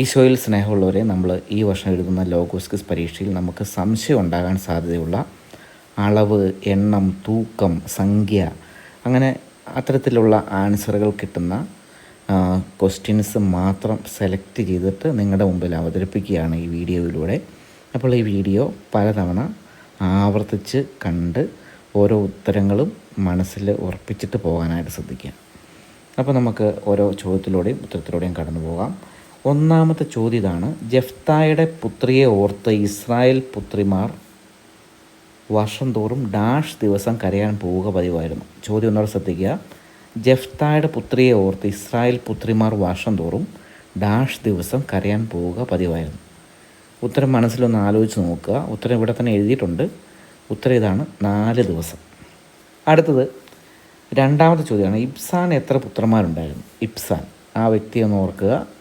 ഈശോയിൽ സ്നേഹമുള്ളവരെ നമ്മൾ ഈ വർഷം എഴുതുന്ന ലോഗോസ്കിസ് പരീക്ഷയിൽ നമുക്ക് സംശയം ഉണ്ടാകാൻ സാധ്യതയുള്ള അളവ് എണ്ണം തൂക്കം സംഖ്യ അങ്ങനെ അത്തരത്തിലുള്ള ആൻസറുകൾ കിട്ടുന്ന ക്വസ്റ്റ്യൻസ് മാത്രം സെലക്ട് ചെയ്തിട്ട് നിങ്ങളുടെ മുമ്പിൽ അവതരിപ്പിക്കുകയാണ് ഈ വീഡിയോയിലൂടെ. അപ്പോൾ ഈ വീഡിയോ പലതവണ ആവർത്തിച്ച് കണ്ട് ഓരോ ഉത്തരങ്ങളും മനസ്സിൽ ഉറപ്പിച്ചിട്ട് പോകാനായിട്ട് ശ്രദ്ധിക്കുക. അപ്പോൾ നമുക്ക് ഓരോ ചോദ്യത്തിലൂടെയും ഉത്തരത്തിലൂടെയും കടന്നു പോകാം ഒന്നാമത്തെ ചോദ്യം ഇതാണ്. ജഫ്തായുടെ പുത്രിയെ ഓർത്ത് ഇസ്രായേൽ പുത്രിമാർ വർഷം തോറും ഡാഷ് ദിവസം കരയാൻ പോവുക പതിവായിരുന്നു. ചോദ്യം ഒന്നുകൂടെ ശ്രദ്ധിക്കുക. ജഫ്തായുടെ പുത്രിയെ ഓർത്ത് ഇസ്രായേൽ പുത്രിമാർ വർഷം തോറും ഡാഷ് ദിവസം കരയാൻ പോവുക പതിവായിരുന്നു. ഉത്തരം മനസ്സിലൊന്ന് ആലോചിച്ച് നോക്കുക. ഉത്തരം ഇവിടെ തന്നെ എഴുതിയിട്ടുണ്ട്. ഉത്തരം ഇതാണ് നാല് ദിവസം. അടുത്തത് രണ്ടാമത്തെ ചോദ്യമാണ്. ഇബ്സാൻ എത്ര പുത്രന്മാരുണ്ടായിരുന്നു? ഇബ്സാൻ. ആ വ്യക്തി ഒന്ന് ഓർക്കുക.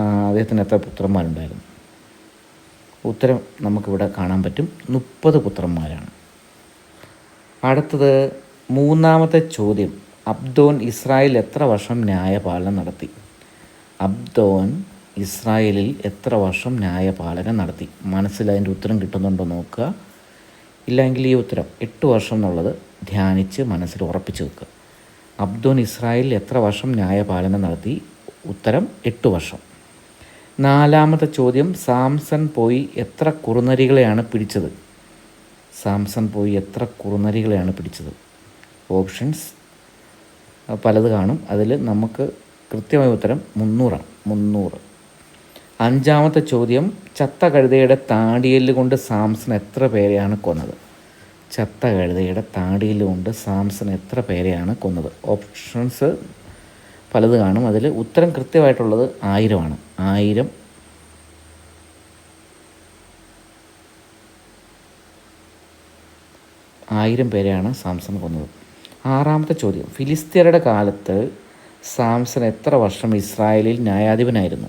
അദ്ദേഹത്തിന് എത്ര പുത്രന്മാരുണ്ടായിരുന്നു? ഉത്തരം നമുക്കിവിടെ കാണാൻ പറ്റും. മുപ്പത് പുത്രന്മാരാണ്. അടുത്തത് മൂന്നാമത്തെ ചോദ്യം. അബ്ദോൻ ഇസ്രായേൽ എത്ര വർഷം ന്യായപാലനം നടത്തി? അബ്ദോൻ ഇസ്രായേലിൽ എത്ര വർഷം ന്യായപാലനം നടത്തി? മനസ്സിൽ അതിന്റെ ഉത്തരം കിട്ടുന്നുണ്ടോ നോക്കുക. ഇല്ലെങ്കിൽ ഈ ഉത്തരം എട്ട് വർഷം എന്നുള്ളത് ധ്യാനിച്ച് മനസ്സിൽ ഉറപ്പിച്ച് വെക്കുക. അബ്ദോൻ ഇസ്രായേലിൽ എത്ര വർഷം ന്യായപാലനം നടത്തി? ഉത്തരം എട്ട് വർഷം. നാലാമത്തെ ചോദ്യം സാംസൺ പോയി എത്ര കുറുനരികളെയാണ് പിടിച്ചത്? സാംസൺ പോയി എത്ര കുറുനരികളെയാണ് പിടിച്ചത്? ഓപ്ഷൻസ് പലത് കാണും. അതിൽ നമുക്ക് കൃത്യമായ ഉത്തരം മുന്നൂറാണ്. മുന്നൂറ്. അഞ്ചാമത്തെ ചോദ്യം ചത്ത കഴുതയുടെ താടിയൽ കൊണ്ട് സാംസൺ എത്ര പേരെയാണ് കൊന്നത്? ചത്ത കഴുതയുടെ താടിയൽ കൊണ്ട് സാംസൺ എത്ര പേരെയാണ് കൊന്നത്? ഓപ്ഷൻസ് പലത് കാണും. അതിൽ ഉത്തരം കൃത്യമായിട്ടുള്ളത് ആയിരമാണ്. ആയിരം. ആയിരം പേരെയാണ് സാംസൺ കൊന്നത്. ആറാമത്തെ ചോദ്യം. ഫിലിസ്തീനയുടെ കാലത്ത് സാംസൺ എത്ര വർഷം ഇസ്രായേലിൽ ന്യായാധിപനായിരുന്നു?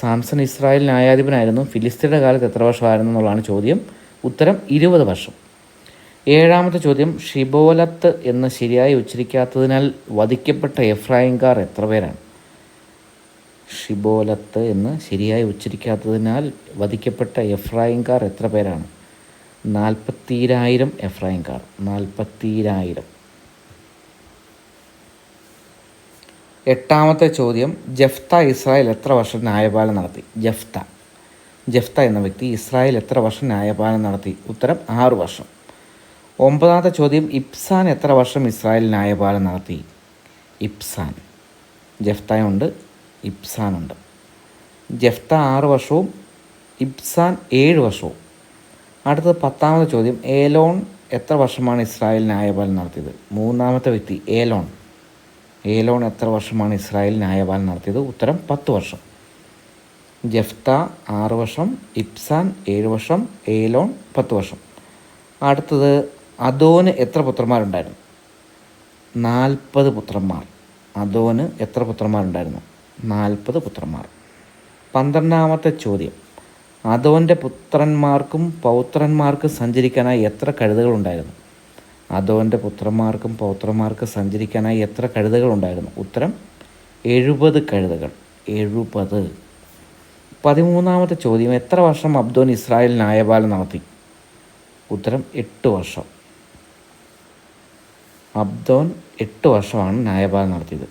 സാംസൺ ഇസ്രായേൽ ന്യായാധിപനായിരുന്നു. ഫിലിസ്തീനയുടെ കാലത്ത് എത്ര വർഷമായിരുന്നു എന്നുള്ളതാണ് ചോദ്യം. ഉത്തരം ഇരുപത് വർഷം. ഏഴാമത്തെ ചോദ്യം ഷിബോലത്ത് എന്ന് ശരിയായി ഉച്ചരിക്കാത്തതിനാൽ വധിക്കപ്പെട്ട എഫ്രായിംകാർ എത്ര പേരാണ്? ഷിബോലത്ത് എന്ന് ശരിയായി ഉച്ചരിക്കാത്തതിനാൽ വധിക്കപ്പെട്ട എഫ്രായിംകാർ എത്ര പേരാണ്? നാൽപ്പത്തിരായിരം എഫ്രായിംകാർ. നാൽപ്പത്തിരായിരം. എട്ടാമത്തെ ചോദ്യം ജഫ്ത ഇസ്രായേൽ എത്ര വർഷം ന്യായപാലനം നടത്തി? ജഫ്ത. ജഫ്ത എന്ന വ്യക്തി ഇസ്രായേൽ എത്ര വർഷം ന്യായപാലനം നടത്തി? ഉത്തരം ആറു വർഷം. ഒമ്പതാമത്തെ ചോദ്യം ഇബ്സാൻ എത്ര വർഷം ഇസ്രായേൽ ന്യായപാലം നടത്തി? ഇബ്സാൻ. ജഫ്തയുണ്ട് ഇബ്സാനുണ്ട് ജഫ്ത ആറ് വർഷവും ഇബ്സാൻ ഏഴ് വർഷവും. അടുത്തത് പത്താമത്തെ ചോദ്യം ഏലോൺ എത്ര വർഷമാണ് ഇസ്രായേൽ ന്യായപാലം നടത്തിയത്? മൂന്നാമത്തെ വ്യക്തി ഏലോൺ. ഏലോൺ എത്ര വർഷമാണ് ഇസ്രായേൽ ന്യായപാലം നടത്തിയത്? ഉത്തരം പത്ത് വർഷം. ജഫ്ത ആറ് വർഷം ഇബ്സാൻ ഏഴ് വർഷം ഏലോൺ പത്ത് വർഷം. അടുത്തത് അദോന് എത്ര പുത്രന്മാരുണ്ടായിരുന്നു? നാൽപ്പത് പുത്രന്മാർ. അതോന് എത്ര പുത്രന്മാരുണ്ടായിരുന്നു? നാൽപ്പത് പുത്രന്മാർ. പന്ത്രണ്ടാമത്തെ ചോദ്യം. അതോന്റെ പുത്രന്മാർക്കും പൗത്രന്മാർക്കും സഞ്ചരിക്കാനായി എത്ര കഴുതകളുണ്ടായിരുന്നു? അതോന്റെ പുത്രന്മാർക്കും പൗത്രന്മാർക്കും സഞ്ചരിക്കാനായി എത്ര കഴുതകളുണ്ടായിരുന്നു? ഉത്തരം എഴുപത് കഴുതകൾ. എഴുപത്. പതിമൂന്നാമത്തെ ചോദ്യം. എത്ര വർഷം അബ്ദോൻ ഇസ്രായേൽ ന്യായപാലനം നടത്തി? ഉത്തരം എട്ട് വർഷം. അബ്ദോൻ എട്ട് വർഷമാണ് ന്യായപാലനം നടത്തിയത്.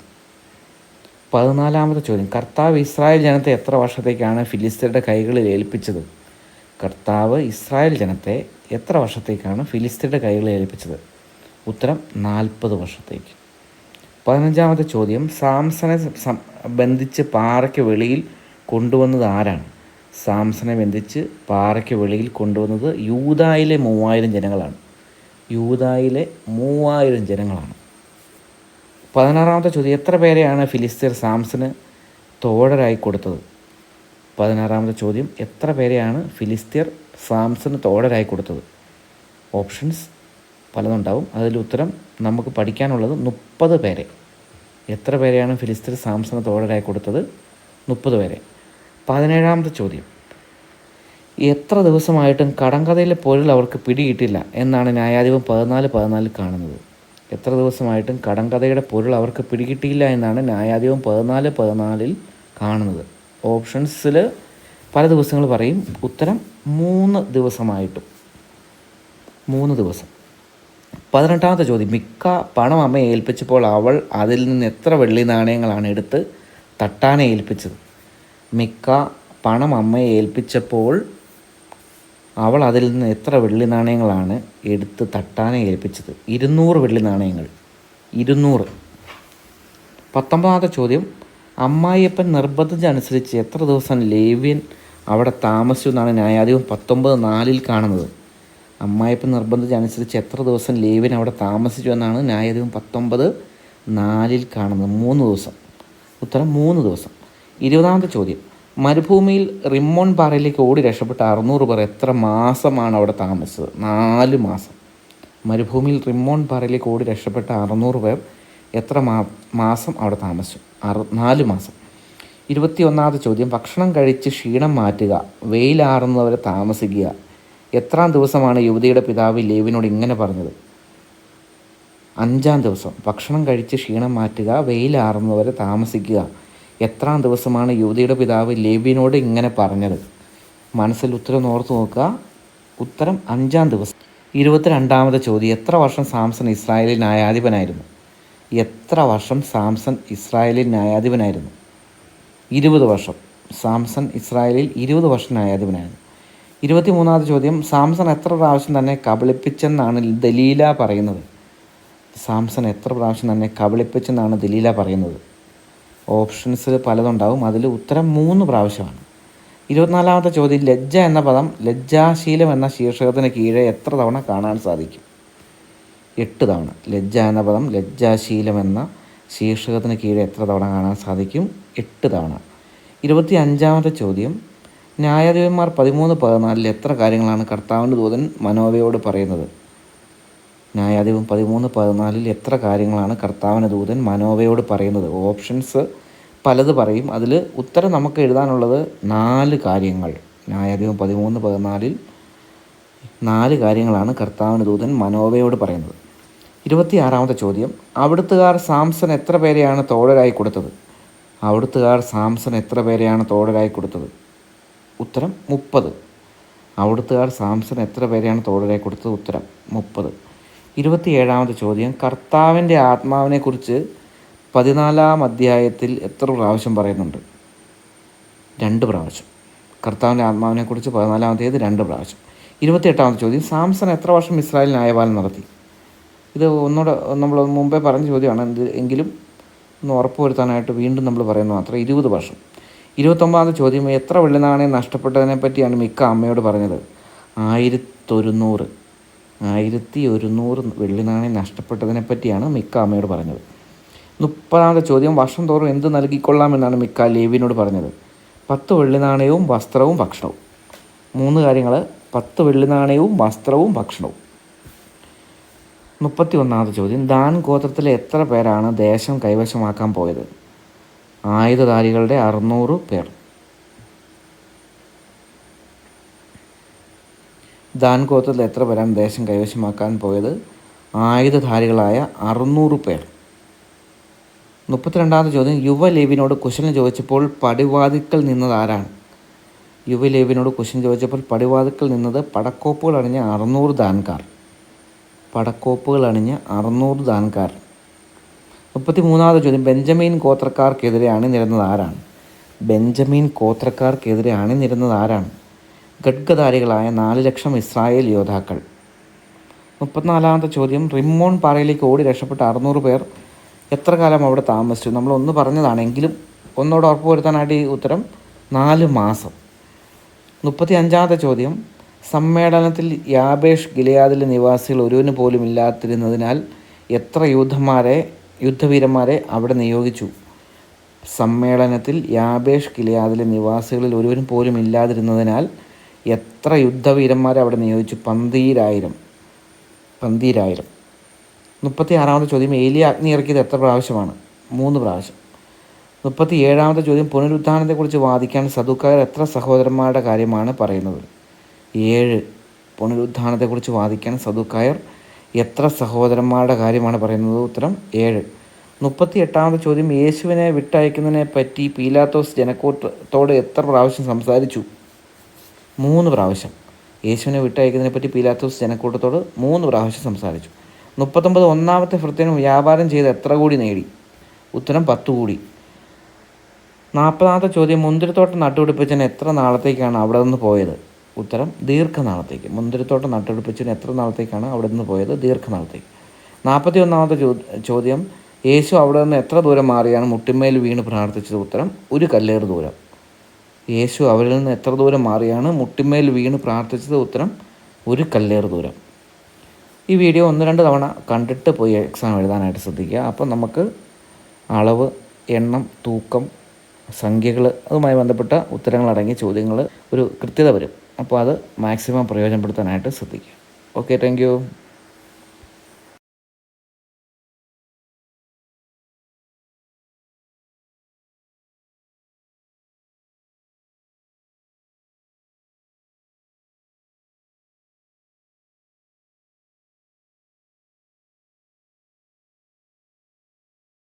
പതിനാലാമത്തെ ചോദ്യം. കർത്താവ് ഇസ്രായേൽ ജനത്തെ എത്ര വർഷത്തേക്കാണ് ഫിലിസ്തീനയുടെ കൈകളിൽ ഏൽപ്പിച്ചത്? കർത്താവ് ഇസ്രായേൽ ജനത്തെ എത്ര വർഷത്തേക്കാണ് ഫിലിസ്തീനയുടെ കൈകളിൽ ഏൽപ്പിച്ചത്? ഉത്തരം നാൽപ്പത് വർഷത്തേക്ക്. പതിനഞ്ചാമത്തെ ചോദ്യം. സാംസനെ ബന്ധിച്ച് പാറയ്ക്ക് വെളിയിൽ കൊണ്ടുവന്നത് ആരാണ്? സാംസനെ ബന്ധിച്ച് പാറയ്ക്ക് വെളിയിൽ കൊണ്ടുവന്നത് യൂതായിലെ മൂവായിരം ജനങ്ങളാണ്. യൂതായിലെ മൂവായിരം ജനങ്ങളാണ്. പതിനാറാമത്തെ ചോദ്യം എത്ര പേരെയാണ് ഫിലിസ്തീർ സാംസന് തോഴരായി കൊടുത്തത്? പതിനാറാമത്തെ ചോദ്യം എത്ര പേരെയാണ് ഫിലിസ്തീർ സാംസന് തോഴരായി കൊടുത്തത്? ഓപ്ഷൻസ് പലതുണ്ടാവും. അതിൽ ഉത്തരം നമുക്ക് പഠിക്കാനുള്ളത് മുപ്പത് പേരെ. എത്ര പേരെയാണ് ഫിലിസ്തീർ സാംസന് തോഴരായി കൊടുത്തത്? മുപ്പത് പേരെ. പതിനേഴാമത്തെ ചോദ്യം എത്ര ദിവസമായിട്ടും കടങ്കഥയിലെ പൊരുൾ അവർക്ക് പിടികിട്ടില്ല എന്നാണ് ന്യായാധിപൻ പതിനാല് പതിനാലിൽ കാണുന്നത്. എത്ര ദിവസമായിട്ടും കടങ്കഥയുടെ പൊരുൾ അവർക്ക് പിടികിട്ടിയില്ല എന്നാണ് ന്യായാധിപൻ പതിനാല് പതിനാലിൽ കാണുന്നത്. ഓപ്ഷൻസിൽ പല ദിവസങ്ങൾ പറയും ഉത്തരം മൂന്ന് ദിവസമായിട്ടും. മൂന്ന് ദിവസം. പതിനെട്ടാമത്തെ ചോദ്യം മിക്ക പണം അമ്മയെ ഏൽപ്പിച്ചപ്പോൾ അവൾ അതിൽ നിന്ന് എത്ര വെള്ളി നാണയങ്ങളാണ് എടുത്ത് തട്ടാനെ ഏൽപ്പിച്ചത്? മിക്ക പണം അമ്മയെ ഏൽപ്പിച്ചപ്പോൾ അവൾ അതിൽ നിന്ന് എത്ര വെള്ളി നാണയങ്ങളാണ് എടുത്ത് തട്ടാനെ ഏൽപ്പിച്ചത്? ഇരുന്നൂറ് വെള്ളി നാണയങ്ങൾ. ഇരുന്നൂറ്. പത്തൊമ്പതാമത്തെ ചോദ്യം. അമ്മായിയപ്പൻ നിർബന്ധിച്ചനുസരിച്ച് എത്ര ദിവസം ലേവ്യൻ അവിടെ താമസിച്ചു എന്നാണ് ന്യായാധിപം പത്തൊമ്പത് നാലിൽ കാണുന്നത്. അമ്മായിയപ്പൻ നിർബന്ധിച്ചനുസരിച്ച് എത്ര ദിവസം ലേവ്യൻ അവിടെ താമസിച്ചു എന്നാണ് ന്യായാധിപം പത്തൊമ്പത് നാലിൽ കാണുന്നത്. മൂന്ന് ദിവസം. ഉത്തരം മൂന്ന് ദിവസം. ഇരുപതാമത്തെ ചോദ്യം. മരുഭൂമിയിൽ റിമ്മോൺ പാറയിലേക്ക് ഓടി രക്ഷപ്പെട്ട അറുന്നൂറ് പേർ എത്ര മാസമാണ് അവിടെ താമസിച്ചത്? നാല് മാസം. മരുഭൂമിയിൽ റിമ്മോൺ പാറയിലേക്ക് ഓടി രക്ഷപ്പെട്ട അറുന്നൂറ് പേർ എത്ര മാ മാസം അവിടെ താമസിച്ചു? അറു നാല് മാസം. ഇരുപത്തി ഒന്നാമത്തെ ചോദ്യം. ഭക്ഷണം കഴിച്ച് ക്ഷീണം മാറ്റുക വെയിലാറുന്നവരെ താമസിക്കുക. എത്രാം ദിവസമാണ് യുവതിയുടെ പിതാവ് ലേവിനോട് ഇങ്ങനെ പറഞ്ഞത്? അഞ്ചാം ദിവസം. ഭക്ഷണം കഴിച്ച് ക്ഷീണം മാറ്റുക വെയിലാറുന്നവരെ താമസിക്കുക. എത്രാം ദിവസമാണ് യുവതിയുടെ പിതാവ് ലേബിയനോട് ഇങ്ങനെ പറഞ്ഞത്? മനസ്സിൽ ഉത്തരം ഓർത്ത് നോക്കുക. ഉത്തരം അഞ്ചാം ദിവസം. ഇരുപത്തിരണ്ടാമത്തെ ചോദ്യം. എത്ര വർഷം സാംസൺ ഇസ്രായേലിൽ ന്യായാധിപനായിരുന്നു? എത്ര വർഷം സാംസൺ ഇസ്രായേലിൽ ന്യായാധിപനായിരുന്നു? ഇരുപത് വർഷം. സാംസൺ ഇസ്രായേലിൽ ഇരുപത് വർഷം ന്യായാധിപനായിരുന്നു. ഇരുപത്തി മൂന്നാമത്തെ ചോദ്യം. സാംസൺ എത്ര പ്രാവശ്യം തന്നെ കബളിപ്പിച്ചെന്നാണ് ദലീല പറയുന്നത്. സാംസൺ എത്ര പ്രാവശ്യം തന്നെ കബളിപ്പിച്ചെന്നാണ് ദലീല പറയുന്നത്? ഓപ്ഷൻസ് പലതുണ്ടാവും. അതിൽ ഉത്തരം മൂന്ന് പ്രാവശ്യമാണ്. ഇരുപത്തിനാലാമത്തെ ചോദ്യം ലജ്ജ എന്ന പദം ലജ്ജാശീലം എന്ന ശീർഷകത്തിന് കീഴെ എത്ര തവണ കാണാൻ സാധിക്കും? എട്ട് തവണ. ലജ്ജ എന്ന പദം ലജ്ജാശീലം എന്ന ശീർഷകത്തിന് കീഴെ എത്ര തവണ കാണാൻ സാധിക്കും? എട്ട് തവണ. ഇരുപത്തി അഞ്ചാമത്തെ ചോദ്യം ന്യായാധിപന്മാർ പതിമൂന്ന് പതിനാലിൽ എത്ര കാര്യങ്ങളാണ് കർത്താവിന്റെ ദൂതൻ മനോവയോട് പറയുന്നത്? ന്യായാധിപൻ പതിമൂന്ന് പതിനാലിൽ എത്ര കാര്യങ്ങളാണ് കർത്താവിന് ദൂതൻ മനോവയോട് പറയുന്നത്? ഓപ്ഷൻസ് പലത് പറയും. അതിൽ ഉത്തരം നമുക്ക് എഴുതാനുള്ളത് നാല് കാര്യങ്ങൾ. ന്യായാധിപം പതിമൂന്ന് പതിനാലിൽ നാല് കാര്യങ്ങളാണ് കർത്താവിന് ദൂതൻ മനോവയോട് പറയുന്നത്. ഇരുപത്തിയാറാമത്തെ ചോദ്യം. അവിടുത്തുകാർ സാംസൺ എത്ര പേരെയാണ് തോഴരായി കൊടുത്തത്? അവിടുത്തുകാർ സാംസൺ എത്ര പേരെയാണ് തോഴരായി കൊടുത്തത്? ഉത്തരം മുപ്പത്. അവിടുത്തുകാർ സാംസൺ എത്ര പേരെയാണ് തോഴരായി കൊടുത്തത്? ഉത്തരം മുപ്പത്. ഇരുപത്തിയേഴാമത്തെ ചോദ്യം. കർത്താവിന്റെ ആത്മാവിനെക്കുറിച്ച് പതിനാലാം അധ്യായത്തിൽ എത്ര പ്രാവശ്യം പറയുന്നുണ്ട്? രണ്ട് പ്രാവശ്യം. കർത്താവിന്റെ ആത്മാവിനെക്കുറിച്ച് പതിനാലാം അധ്യായത്തിൽ രണ്ട് പ്രാവശ്യം? ഇരുപത്തിയെട്ടാമത്തെ ചോദ്യം. സാംസൺ എത്ര വർഷം ഇസ്രായേൽ ന്യായപാലം നടത്തി? ഇത് ഒന്നുകൂടെ നമ്മൾ മുമ്പേ പറഞ്ഞ ചോദ്യമാണ്. എന്ത് എങ്കിലും ഒന്ന് ഉറപ്പുവരുത്താനായിട്ട് വീണ്ടും നമ്മൾ പറയുന്നത് മാത്രം. ഇരുപത് വർഷം. ഇരുപത്തൊമ്പതാമത്തെ ചോദ്യം. എത്ര വെള്ളിനാണയം നഷ്ടപ്പെട്ടതിനെ പറ്റിയാണ് മിക്ക അമ്മയോട് പറഞ്ഞത്? ആയിരത്തൊരുന്നൂറ്. ആയിരത്തി ഒരുന്നൂറ് വെള്ളിനാണയം നഷ്ടപ്പെട്ടതിനെ പറ്റിയാണ് മിക്ക അമ്മയോട് പറഞ്ഞത്. മുപ്പതാമത്തെ ചോദ്യം വർഷം തോറും എന്ത് നൽകിക്കൊള്ളാമെന്നാണ് മിക്ക ലേവിനോട് പറഞ്ഞത്. പത്ത് വെള്ളി നാണയവും വസ്ത്രവും ഭക്ഷണവും. മൂന്ന് കാര്യങ്ങൾ പത്ത് വെള്ളി നാണയവും വസ്ത്രവും ഭക്ഷണവും. മുപ്പത്തി ഒന്നാമത്തെ ചോദ്യം ദാൻ ഗോത്രത്തിലെ എത്ര പേരാണ് ദേശം കൈവശമാക്കാൻ പോയത്? ആയുധധാരികളുടെ അറുന്നൂറ് പേർ. ദാൻ ഗോത്രത്തിൽ എത്ര പേരാണ് ദേശം കൈവശമാക്കാൻ പോയത്? ആയുധധാരികളായ അറുന്നൂറ് പേർ. മുപ്പത്തിരണ്ടാമത്തെ ചോദ്യം യുവലേവിനോട് കുശലൻ ചോദിച്ചപ്പോൾ പടിവാതിക്കൽ നിന്നത് ആരാണ്? യുവലേവിനോട് കുശലം ചോദിച്ചപ്പോൾ പടിവാതിക്കൽ നിന്നത് പടക്കോപ്പുകൾ അണിഞ്ഞ അറുന്നൂറ് ദാൻകാർ. പടക്കോപ്പുകൾ അണിഞ്ഞ അറുന്നൂറ് ദാൻകാർ. മുപ്പത്തി മൂന്നാമത്തെ ചോദ്യം ബെഞ്ചമിൻ ഗോത്രക്കാർക്കെതിരെ അണിനിരുന്നത് ആരാണ്? ബെഞ്ചമിൻ ഗോത്രക്കാർക്കെതിരെ അണിനിരുന്നത് ആരാണ്? ഖഡ്ഗധാരികളായ നാല് ലക്ഷം ഇസ്രായേൽ യോദ്ധാക്കൾ. മുപ്പത്തിനാലാമത്തെ ചോദ്യം റിമ്മോൺ പാറയിലേക്ക് ഓടി രക്ഷപ്പെട്ട അറുന്നൂറ് പേർ എത്ര കാലം അവിടെ താമസിച്ചു? നമ്മൾ ഒന്ന് പറഞ്ഞതാണെങ്കിലും ഒന്നോട് ഉറപ്പ് വരുത്താനായിട്ട് ഈ ഉത്തരം നാല് മാസം. മുപ്പത്തി അഞ്ചാമത്തെ ചോദ്യം സമ്മേളനത്തിൽ യാബേഷ് ഗിലയാദിലെ നിവാസികൾ ഒരുവന് പോലും ഇല്ലാതിരുന്നതിനാൽ എത്ര യൂദ്ധന്മാരെ യുദ്ധവീരന്മാരെ അവിടെ നിയോഗിച്ചു? സമ്മേളനത്തിൽ യാബേഷ് ഗിലയാദിലെ നിവാസികളിൽ ഒരുവനും പോലും ഇല്ലാതിരുന്നതിനാൽ എത്ര യുദ്ധവീരന്മാരെ അവിടെ നിയോഗിച്ചു? പന്തീരായിരം. പന്തീരായിരം. മുപ്പത്തി ആറാമത്തെ ചോദ്യം ഏലിയ അഗ്നി ഇറക്കിയത് എത്ര പ്രാവശ്യമാണ്? മൂന്ന് പ്രാവശ്യം. മുപ്പത്തി ഏഴാമത്തെ ചോദ്യം പുനരുദ്ധാനത്തെക്കുറിച്ച് വാദിക്കാൻ സദുക്കാർ എത്ര സഹോദരന്മാരുടെ കാര്യമാണ് പറയുന്നത്? ഏഴ്. പുനരുദ്ധാനത്തെക്കുറിച്ച് വാദിക്കാൻ സദുക്കായർ എത്ര സഹോദരന്മാരുടെ കാര്യമാണ് പറയുന്നത്? ഉത്തരം ഏഴ്. മുപ്പത്തി എട്ടാമത്തെ ചോദ്യം യേശുവിനെ വിട്ടയക്കുന്നതിനെ പറ്റി പീലാത്തോസ് ജനക്കൂട്ടത്തോട് എത്ര പ്രാവശ്യം സംസാരിച്ചു? മൂന്ന് പ്രാവശ്യം. യേശുവിനെ വിട്ടയക്കുന്നതിനെ പറ്റി പീലാത്തോസ് ജനക്കൂട്ടത്തോട് മൂന്ന് പ്രാവശ്യം സംസാരിച്ചു. മുപ്പത്തൊമ്പത് ഒന്നാമത്തെ ഭൃത്യനും വ്യാപാരം ചെയ്ത് എത്ര കൂടി നേടി? ഉത്തരം പത്ത് കൂടി. നാൽപ്പതാമത്തെ ചോദ്യം മുന്തിരിത്തോട്ടം നട്ടുപിടിപ്പിച്ചതിന് എത്ര നാളത്തേക്കാണ് അവിടെ നിന്ന് പോയത്? ഉത്തരം ദീർഘനാളത്തേക്ക്. മുന്തിരിത്തോട്ടം നട്ടുപിടിപ്പിച്ചതിന് എത്ര നാളത്തേക്കാണ് അവിടെ നിന്ന് പോയത്? ദീർഘനാളത്തേക്ക്. നാൽപ്പത്തി ഒന്നാമത്തെ ചോദ്യം യേശു അവിടെ നിന്ന് എത്ര ദൂരം മാറിയാണ് മുട്ടിന്മേൽ വീണ് പ്രാർത്ഥിച്ചത്? ഉത്തരം ഒരു കല്ലേറ് ദൂരം. യേശു അവരിൽ നിന്ന് എത്ര ദൂരം മാറിയാണ്? മുട്ടിമേൽ വീണ് പ്രാർത്ഥിച്ചത് ഉത്തരം ഒരു കല്ലേർ ദൂരം. ഈ വീഡിയോ ഒന്ന് രണ്ട് തവണ കണ്ടിട്ട് പോയി എക്സാം എഴുതാനായിട്ട് ശ്രദ്ധിക്കുക. അപ്പോൾ നമുക്ക് അളവ് എണ്ണം തൂക്കം സംഖ്യകൾ അതുമായി ബന്ധപ്പെട്ട ഉത്തരങ്ങളടങ്ങിയ ചോദ്യങ്ങൾ ഒരു കൃത്യത വരും. അപ്പോൾ അത് മാക്സിമം പ്രയോജനപ്പെടുത്താനായിട്ട് ശ്രദ്ധിക്കുക. Okay thank